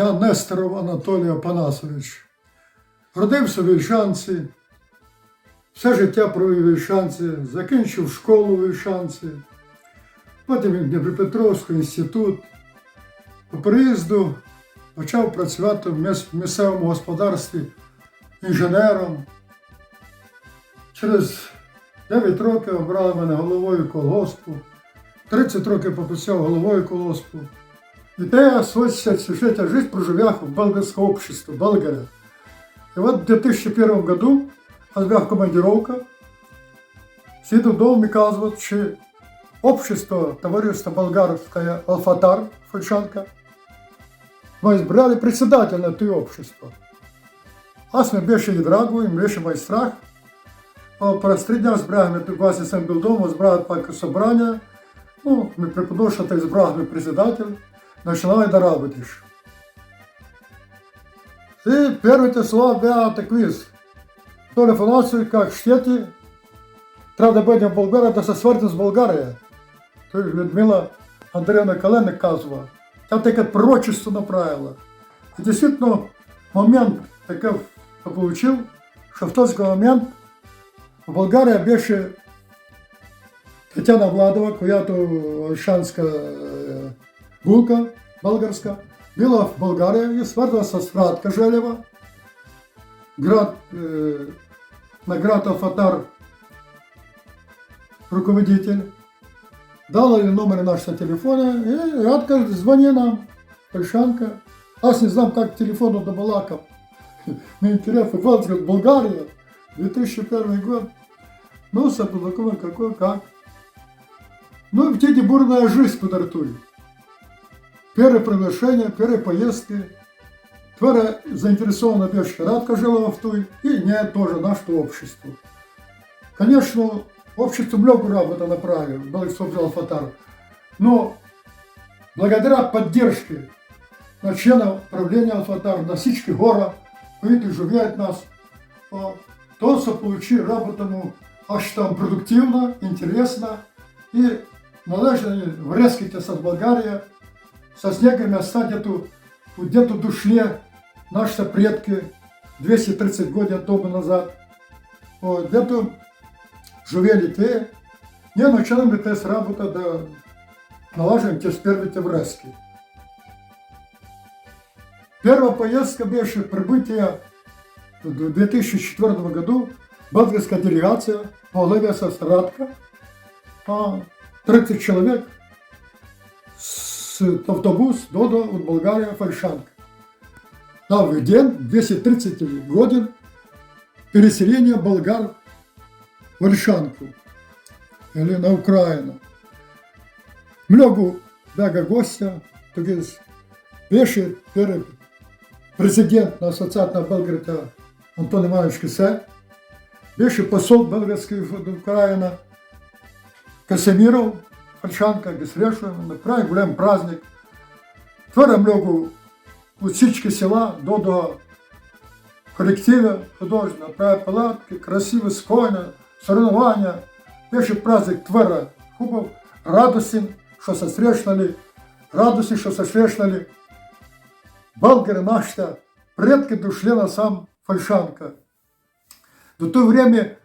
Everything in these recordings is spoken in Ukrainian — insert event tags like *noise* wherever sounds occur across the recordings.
Я Несторов Анатолій Апанасович. Родився в Вільшанці, все життя провів у Вільшанці, закінчив школу в Вільшанці, потім в Дніпропетровський інститут. По приїзду почав працювати в в місцевому господарстві інженером. Через 9 років обрали мене головою колгоспу, 30 років попрацював головою колгоспу. И я свой життя жизнь прожил я в болгарском обществе, Болгария. И вот в 2001 году отбяг командировка, сидел дома и казывают, что общество, товариство болгарское Алфатар, Фальшанка, мы избрали председателя той общества. Аз ми більше відреагую, більше май страх. О, Через три дня збираємо, тут вас сам був вдома, збирали паки собрання. Ну, ми преподав, що ти збрав ми председатель. Начинаю доработаешь. И первые слова я так виз. То информацию, как штети, быть в Болгарии, да со сварти з Болгарії. То есть Людмила Андреевна Каленик казала. Там таке пророчество направила. И действительно, момент такой получил, что в тот момент в Болгарії більше Тетяна Владова, която Ольшанська е, булка болгарська, була в Болгарії і сварилася з Радка Желєва, град, е, на град Алфатар руководитель, дала ей номер нашего телефона, и Радка звони нам, Ольшанка. Аз не знам, как к телефону добалакал. *laughs* Мне интересно, вот, говорит, Болгария, 2001 год. Ну, Сапулакова, какой, как. Ну, и в те бурная жизнь под Артуре. Первое приглашение, первые поездки. Твера заинтересована больше Радка жила в той, и не тоже наше общество. Конечно, общество много работы направило, Балексов Алфатар. Но благодаря поддержке на членов правления Алфатар, на всички гора, които живеют нас, о, то се получи работа му аж там продуктивна, интересна и належали врезките с Болгария, со снегами где-то, где-то дошли наши предки 230 годин тому назад. О, где-то живели те, не начали те с работа, да налаживаем те первые врезки. Первая поездка беше прибытие в 2004 году болгарская делегация по главе со Страдка, а, 30 человек автобус до от Болгария Фальшанка. Новый день, 230 годин переселения болгар в Ольшанку или на Украину. Много бяга гостя, перший перший президент на асоціації Белграда Антон Іванович Кисе, бывший посол Белградской в Украина Касемиров, Фальшанка, Гесрешин, на край гуляем праздник. Вчора много у січки села до до колектива художнього, правильно палатки, красиві сконя, соревновання. Перший праздник твера хубов, радості, що сосрешнали, радості, що сосрешнали. Болгары наши предки дошли на сам Фальшанка. До того время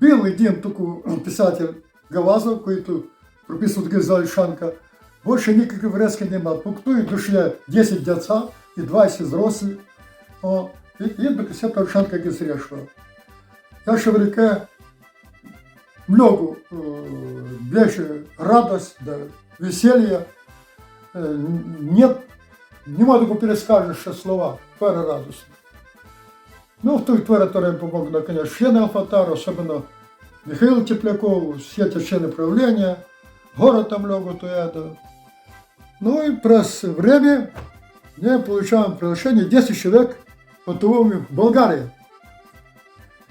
был один только писатель Гавазов, который прописывал такие за Фальшанка. Больше никаких врезки не было. По кто и дошли 10 дядца и 20 взрослых. О, и, и до кисета Фальшанка Гесрешова. Я ще велике много э, більше радость, да, веселья. Э, нет Нема такого перескажеш ще слова, твера радостно. Ну, в той твера, который помог, конечно, члены Алфатара, особенно Михаил Тепляков, все эти члены правления, город там много, то это. Ну и през время я получаем приглашение 10 человек готовыми в Болгарии.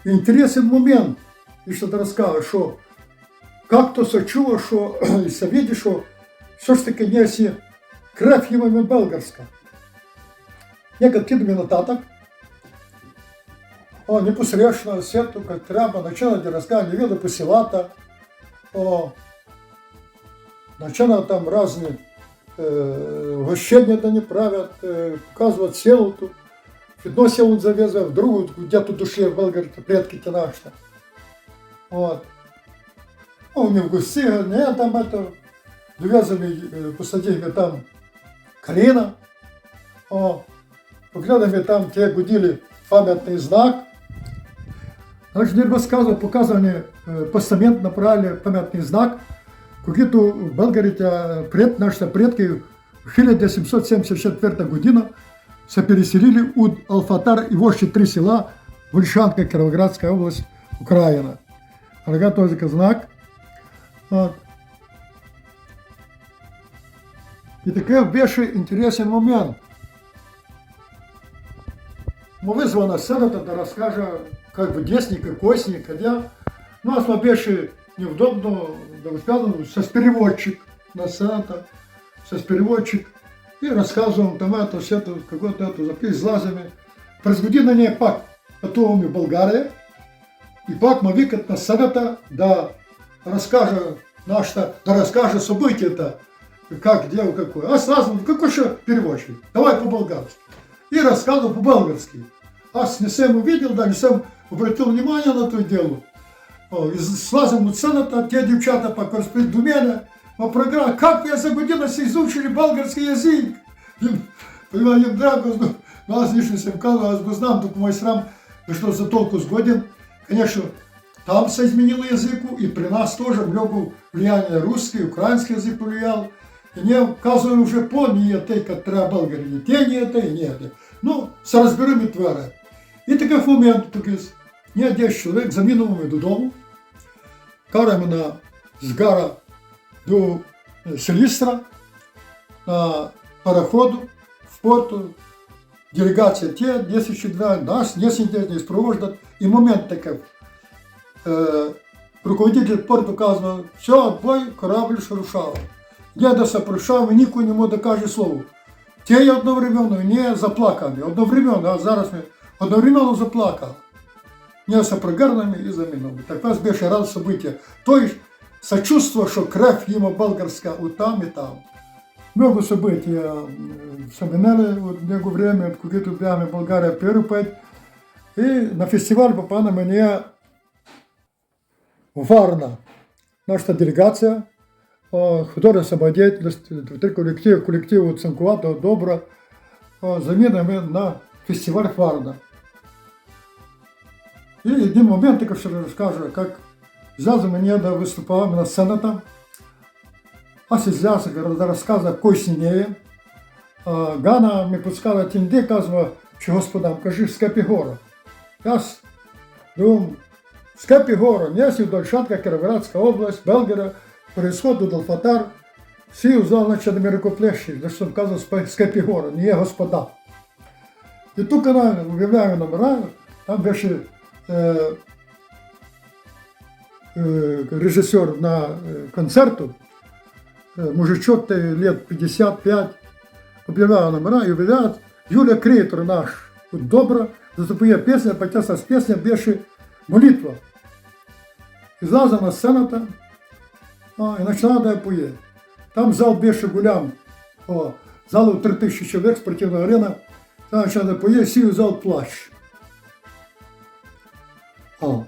І Интересный момент, і що ти розказав, що як то се чуло, що і се види, що все ж таки не сі крев имаме българска. Нека кидаме нататък. О, непосредствено сето, как трябва, начина да разказва, не вида по селата. О, начина там разни э, угощения да не правят, э, показывают селу тут. В одно село он завезли, в другу, где тут души в Белгороде, предки те наши. Вот. Ну, не в густи, не там это, довязали, э, посадили там калина. О, поглядали там, те гудили памятный знак. Значит, не рассказывал, показывали э, постамент, направили памятный знак. Какие-то в Белгороде пред, наши предки в 1774 година се переселили у Алфатар и воші три села Вольшанка, Кіровоградська область, Україна. Рога тоже знак. От. І таке більше інтересний момент. Мы вызвана сцена, тогда расскажа, как бы десник и косник, хотя, ну, а слабейший неудобно, да сказано, со переводчик на сцена, со переводчик, и рассказываем там это, все это, какое-то это, запис с лазами. През година не пак пътуваме в България и пак ме викат на сцената да разкажа нашата, да разкажа събитията, как, где, какое. Аз казвам, какой ще переводчик? Давай по-български. И рассказывал по-български. Аз не съм увидел, да не съм обратил внимание на това дело. О, и слазим от сцената, те девчата пак разпит до мене, ма програма, как я за година си изучили български язик? Им, понимаю, им драго, ну, ну, аз нищо не съм казал, аз го знам, тук мой срам, защото за толкова годин. Конечно, там се изменил языку, и при нас тоже много влияние русский, украинский язык повлиял. И не казваме уже по ние те, как трябва българи, не те ние те, и ние те. Ну, се розберемо і твера. І такий момент такий, ние 10 чоловік замінуємо додому, караємо на згара до Селістра, на пароходу, в порту, делегація те, 10 чоловік, нас, 10 днів спровождать. І момент такий, е, руководитель порту казав, все, отбой, корабль рушав. Дядя сопрошав, і нікому не мог докаже слово. Те я одновременно не заплакали, одновременно, а зараз ми одновременно заплакав Не сопрогарними і замінами. Так вас більше раз события. Той сочувство, що крев їм болгарська у там і там. Много событий м, вспоминали вот в него время, какие-то прямо Болгария первый путь. И на фестиваль попала мне Варна. Наша делегация, о, художественная самодеятельность, три коллектив, коллектив оцінкуватого добра, о, замінами на фестиваль Варна. И один момент, я ще розкажу, як взяли мене, да виступала на сцена там, а сидяться, розказує Койсінєє. Гана ми пускала тінди, казала, що господам, кажи, скепі гора. Я думаю, скепі гора, м'ясів Дольшанка, Кіровоградська область, Белгера, пересход до Долфатар, всі узнали, наче на рукоплещі, за що казав скепі гора, не є господа. І тут канал об'являю номера, там більше е, е, режисер на е, концерту, э, мужичок то лет 55, объявлял номера и объявляет Юлия Крейтер наш, вот добра, заступує песня, потяса з песня більше молитва. І злаза на сцена там, а, і починає да поє. Там зал більше гулям, о, залу 3000 чоловік, спортивна арена, там починає да поє, сів зал плач. О.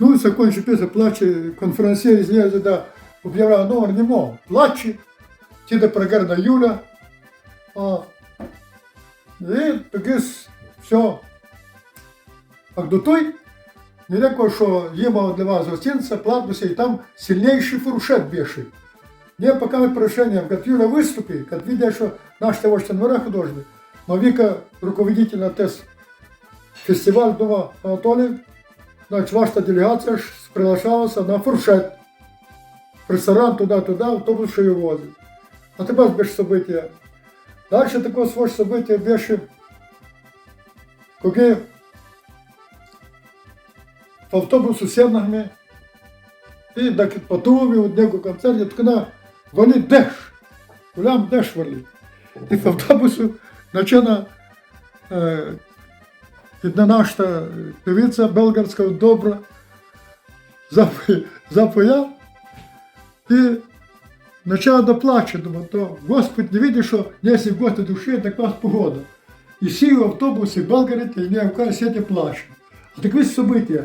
Ну, і закончив після плаче, конференціє з нею да об'являє номер не мов. Плаче, ті де прогарна Юля. А, і таке все. А до той, недалеко, що їм для вас гостинця, платнуся, і там сильнейший фуршет більший. Не поки ми прошення, як Юля виступить, як видя, що наш того штанвера художник, но Віка, руководитель на тест фестиваль дома Анатолій, значит, ваша делегация ж приглашалась на фуршет. Ресторан туди-туди, автобус що його возить. А тепер більше события. Дальше такое свое событие більше, коли в автобусу сіднагми і так по тумі одного концерті, так на валить деш. Гулям деш валить. І в автобусу почина е, Jedna naša pevica belgarska dobra zapоя, запоя і Начало доплачу, думаю, то Господь не видит, что если в гости души, так вас погода. И сів в автобусі в і не в касеті плачу. А такі события,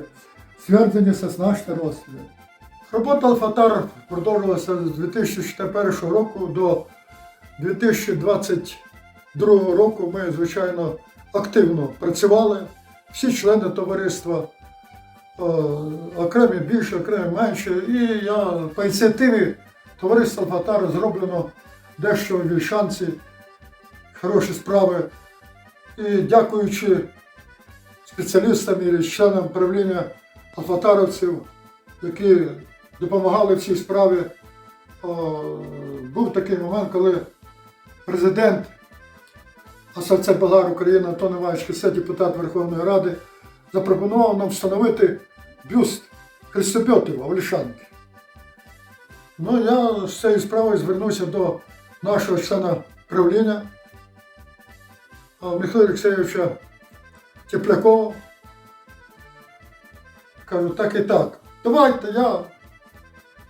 зв'язані з нашим розстрілом. Робота Алфатар продовжилася з 2001 року до 2022 року. Ми, звичайно, активно працювали. Всі члени товариства, е, окремі більше, окремі менше. І я по ініціативі товариства Алфатар зроблено дещо в Вільшанці, хороші справи. І дякуючи спеціалістам і членам правління алфатаровців, які допомагали в цій справі. Був такий момент, коли президент Асоціації Болгар України Антон Іванович Кисе, депутат Верховної Ради, запропонував нам встановити бюст Христопьотова в. Ну, я з цією справою звернувся до нашого члена правління а, Михайла Олексійовича Теплякова. Кажу, так і так. Давайте я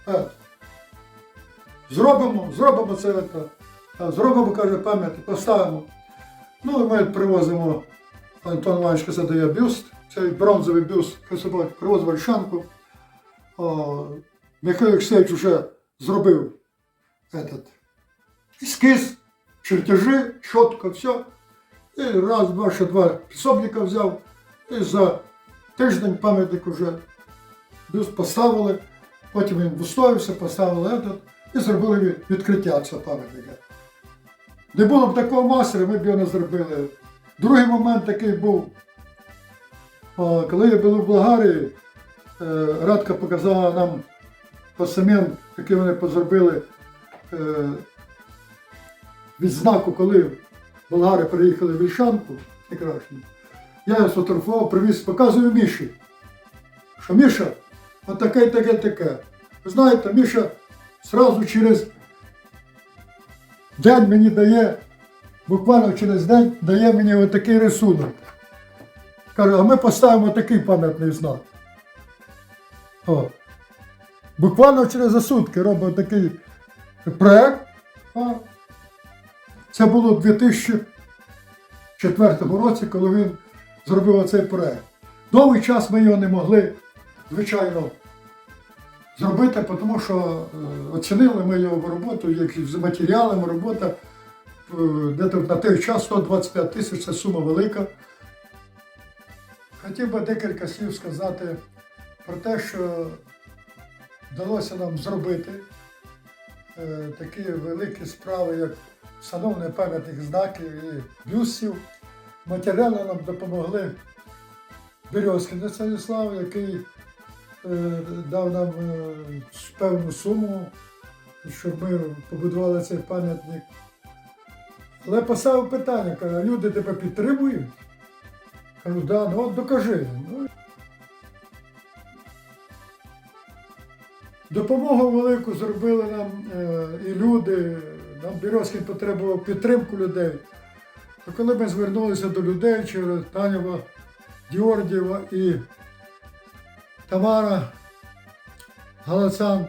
е, зробимо, зробимо це. Це. Зробимо, каже, пам'ять, поставимо. Ну, і ми привозимо, Антон Іванович задає бюст, цей бронзовий бюст, Христобой, привозимо в Ольшанку. Михайло Олексійович вже зробив этот, ескіз, чертежі, чітко, все. І раз, два, ще два пісобника взяв. І за тиждень пам'ятник вже бюст поставили. Потім він вистоявся, поставили этот, і зробили відкриття цього пам'ятника. Не було б такого мастера, ми б його не зробили. Другий момент такий був, коли я був в Болгарії, е, Радка показала нам посамен, який вони позробили е, відзнаку, коли болгари приїхали в Вільшанку, прекрасно. Я його сфотографував, привіз, показую Міші. Що Міша, от таке, таке. Ви знаєте, Міша зразу через день мені дає, буквально через день дає мені отакий рисунок. Каже, а ми поставимо такий пам'ятний знак. О. Буквально через сутки робить такий проект. А. Це було у 2004 році, коли він зробив оцей проект. Довгий час ми його не могли, звичайно, зробити, тому що е, оцінили ми його роботу, як з матеріалами робота. е, Де-то на той час 125 тисяч це сума велика. Хотів би декілька слів сказати про те, що вдалося нам зробити е, такі великі справи, як встановлення пам'ятних знаків і бюстів. Матеріально нам допомогли Березкин Станіслав, який дав нам е, певну суму, щоб ми побудували цей пам'ятник. Але поставив питання, каже, люди тебе підтримують? Кажу, да, ну от докажи. Ну, Допомогу велику зробили нам е, і люди. Нам Бірозкін потребував підтримку людей. То коли ми звернулися до людей через Танява, Діордієва і Тамара Галацан,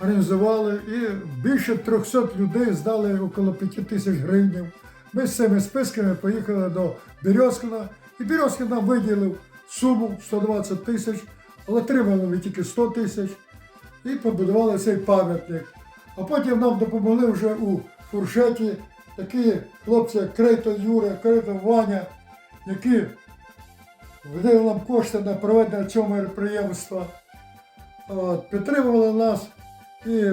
організували і більше 300 людей здали около 5 тисяч гривень. Ми з цими списками поїхали до Березкина, і Березкин нам виділив суму 120 тисяч, але отримали ми тільки 100 тисяч і побудували цей пам'ятник. А потім нам допомогли вже у фуршеті такі хлопці, як Крейтон Юра, Крейтон Ваня, які видали кошти на проведення цього мероприємства. От, підтримували нас і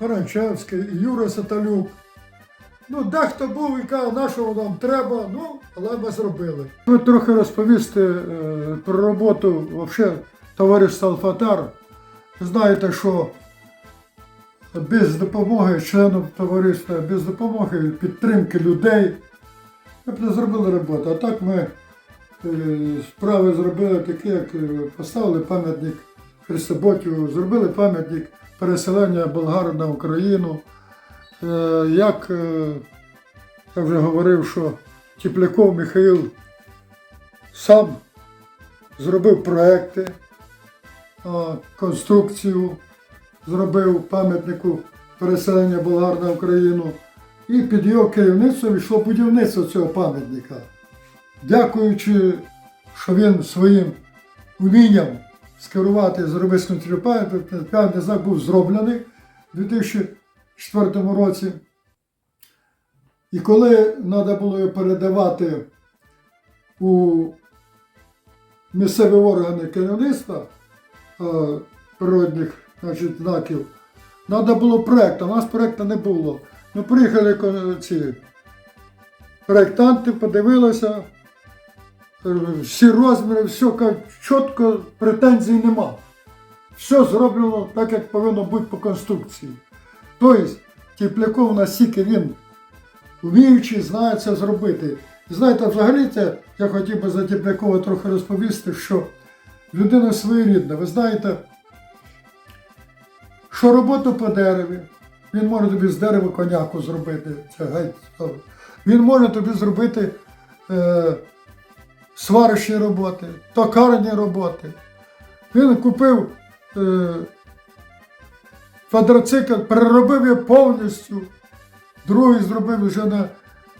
Ворончевський, і Юра Саталюк. Ну, дехто був і каже, на що нам треба, ну, але ми зробили. Ви трохи розповісти е, про роботу вообще, товариства Алфатар. Знаєте, що без допомоги членів товариства, без допомоги підтримки людей ми б не зробили роботу. А так ми справи зробили такі, як е, поставили пам'ятник Христоботю, зробили пам'ятник переселення болгар на Україну. Е, Як е, я вже говорив, що Тепляков Михаїл сам зробив проекти, конструкцію, зробив пам'ятнику переселення болгар на Україну. І під його керівництвом йшло будівництво цього пам'ятника. Дякуючи, що він своїм умінням скерувати пам'ятник, пам'ятний знак був зроблений у 2004 році. І коли треба було його передавати у місцеві органи керівництва е, природних значить, знаків, треба було проєкт, у нас проєкту не було. Ми приїхали ці проєктанти, подивилися, е, всі розміри, все чітко претензій нема. Все зроблено так, як повинно бути по конструкції. Тобто, Тепляков настільки він вміючий, знає це зробити. Знаєте, взагалі я хотів би за Теплякова трохи розповісти, що людина своєрідна. Ви знаєте, що роботу по дереві, він може тобі з дерева коняку зробити. Це геть. Він може тобі зробити е, сварочні роботи, токарні роботи. Він купив е, квадроцикл, переробив його повністю. Другий зробив вже на.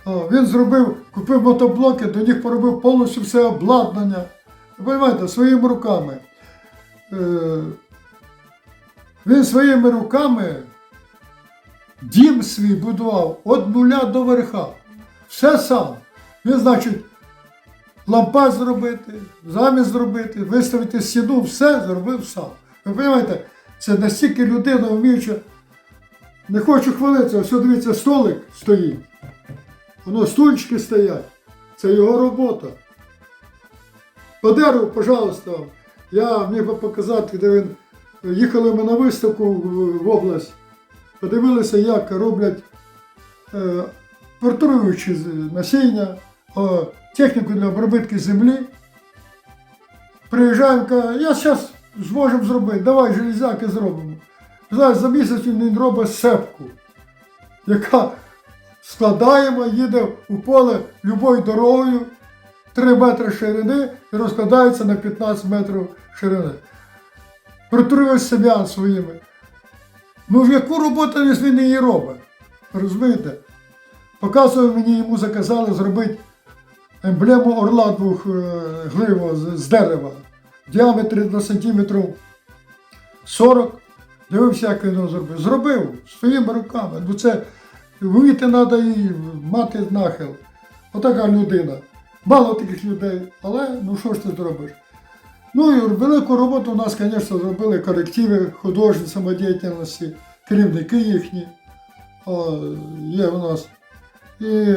О, він зробив, купив мотоблоки, до них поробив повністю все обладнання. Ви своїми руками. Е, він своїми руками дім свій будував від нуля до верха. Все сам. Він, значить, лампад зробити, замість зробити, виставити стіну, все зробив сам. Ви розумієте, це настільки людина вміюча. Не хочу хвалитися, ось дивіться, столик стоїть. Воно стульчики стоять. Це його робота. По дереву, пожалуйста, я міг би показати, де він. Їхали ми на виставку в область, подивилися, як роблять е, насіння, техніку для обробітки землі. Приїжджаємо, каже, я зараз зможемо зробити, давай железяки зробимо. Знаєш, за місяць він робить сепку, яка складаємо, їде у поле любою дорогою 3 метри ширини і розкладається на 15 метрів ширини. Протрує сем'ян своїми. Ну в яку роботу він її робить? Розумієте? Показує мені, йому заказали зробити емблему орла двох гливо з, з дерева. В діаметрі до сантиметрів 40. Дивився, як він зробив. Зробив своїми руками. Ну це вміти треба і мати нахил. Отака людина. Мало таких людей, але ну що ж ти зробиш? Ну і велику роботу у нас, звісно, зробили колективи художні самодіяльності, керівники їхні. О, є у нас. І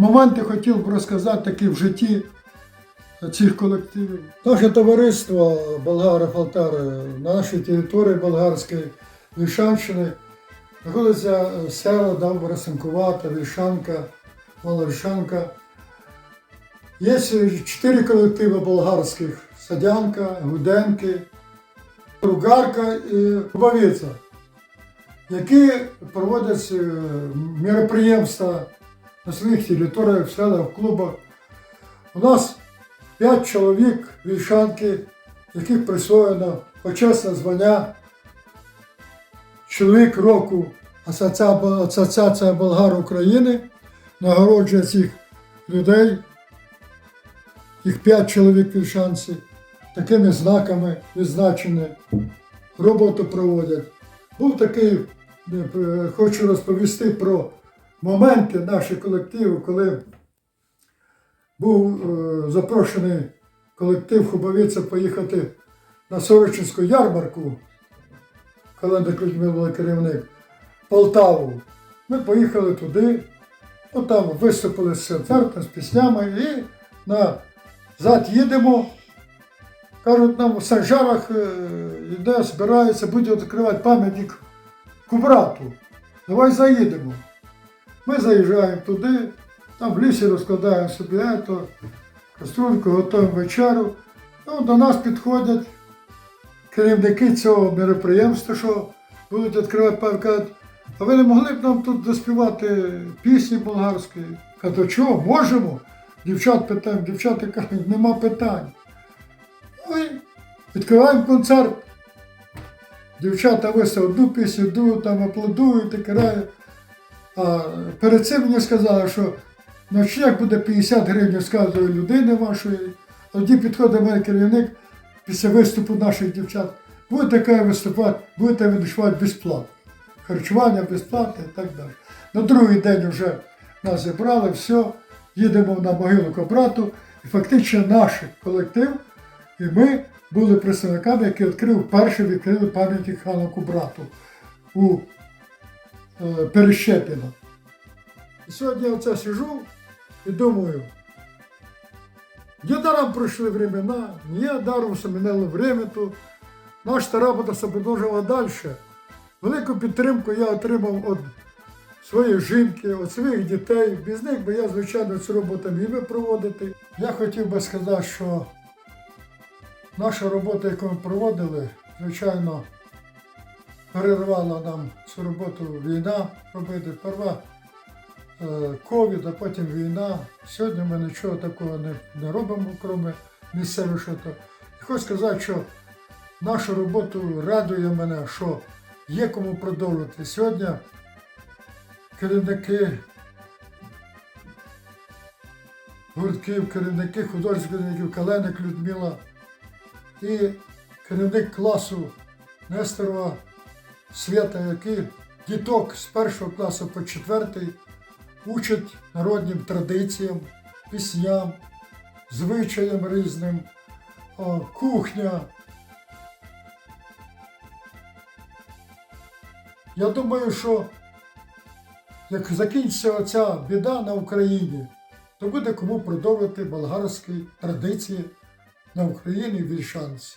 моменти хотів би розказати такі в житті цих колективів. Наше товариство Болгари Фалтари на нашій території болгарської Вільшанщини знаходиться села Давборосинкувата, Вільшанка, Малорішанка. Є чотири колективи болгарських Садянка, Гуденки, Ругарка і Кубавиця, які проводять е, мероприємства на своїх територіях, в селах, в клубах. У нас п'ять чоловік вільшанки, яких присвоєно почесне звання чоловік року Асоціація Болгар України нагороджує цих людей, їх п'ять чоловік вільшанці, такими знаками відзначені, роботу проводять. Був такий, е, хочу розповісти про моменти нашого колективу, коли був е, запрошений колектив Хубовиця поїхати на Сорочинську ярмарку, Календар Людьми була керівник, Полтаву. Ми поїхали туди, ну, там виступили з концертом, з піснями і назад їдемо. Кажуть, нам в Санжарах е, йде, збирається, буде відкривати пам'ятник Кубрату. Давай заїдемо. Ми заїжджаємо туди, там в лісі розкладаємо собі ето, каструльку, готуємо вечерю. Ну, до нас підходять керівники цього мероприємства, що будуть відкривати кажуть, а ви не могли б нам тут заспівати пісні болгарські? Кажуть, «А чого, можемо? Дівчат питаємо, дівчата кажуть, нема питань. Ну і відкриваємо концерт. Дівчата виставили одну пісню, другу там аплодують і карають. А перед цим мені сказали, що ночняк буде 50 гривень з кожної людини вашої. Тоді підходить мене керівник після виступу наших дівчат. Будете виступати, будете виступати безплатно. Харчування безплатне і так далі. На другий день вже нас зібрали, все, їдемо на могилу Кобрату. І фактично наш колектив і ми були представниками, які відкрив перший відкрили пам'ятник хану Кубрату у е, Перещепіно. І сьогодні я оце сижу і думаю, не даром пройшли времена, не даром замінили время тут. Наша робота себе продовжувала далі. Велику підтримку я отримав від своєї жінки, від своїх дітей. Без них би я, звичайно, цю роботу міг би проводити. Я хотів би сказати, що наша робота, яку ми проводили, звичайно, перервала нам цю роботу війна робити. Перва е, ковід, а потім війна. Сьогодні ми нічого такого не, не робимо, крім місцевих шато. Хочу сказати, що нашу роботу радує мене, що є кому продовжувати. Сьогодні керівники гуртків, керівники художніх керівників Каленик Людмила і керівник класу Несторова Свята, який діток з першого класу по четвертий учать народним традиціям, пісням, звичаям різним, кухня. Я думаю, що як закінчиться оця біда на Україні, то буде кому продовжити болгарські традиції на Україні в Вільшанці.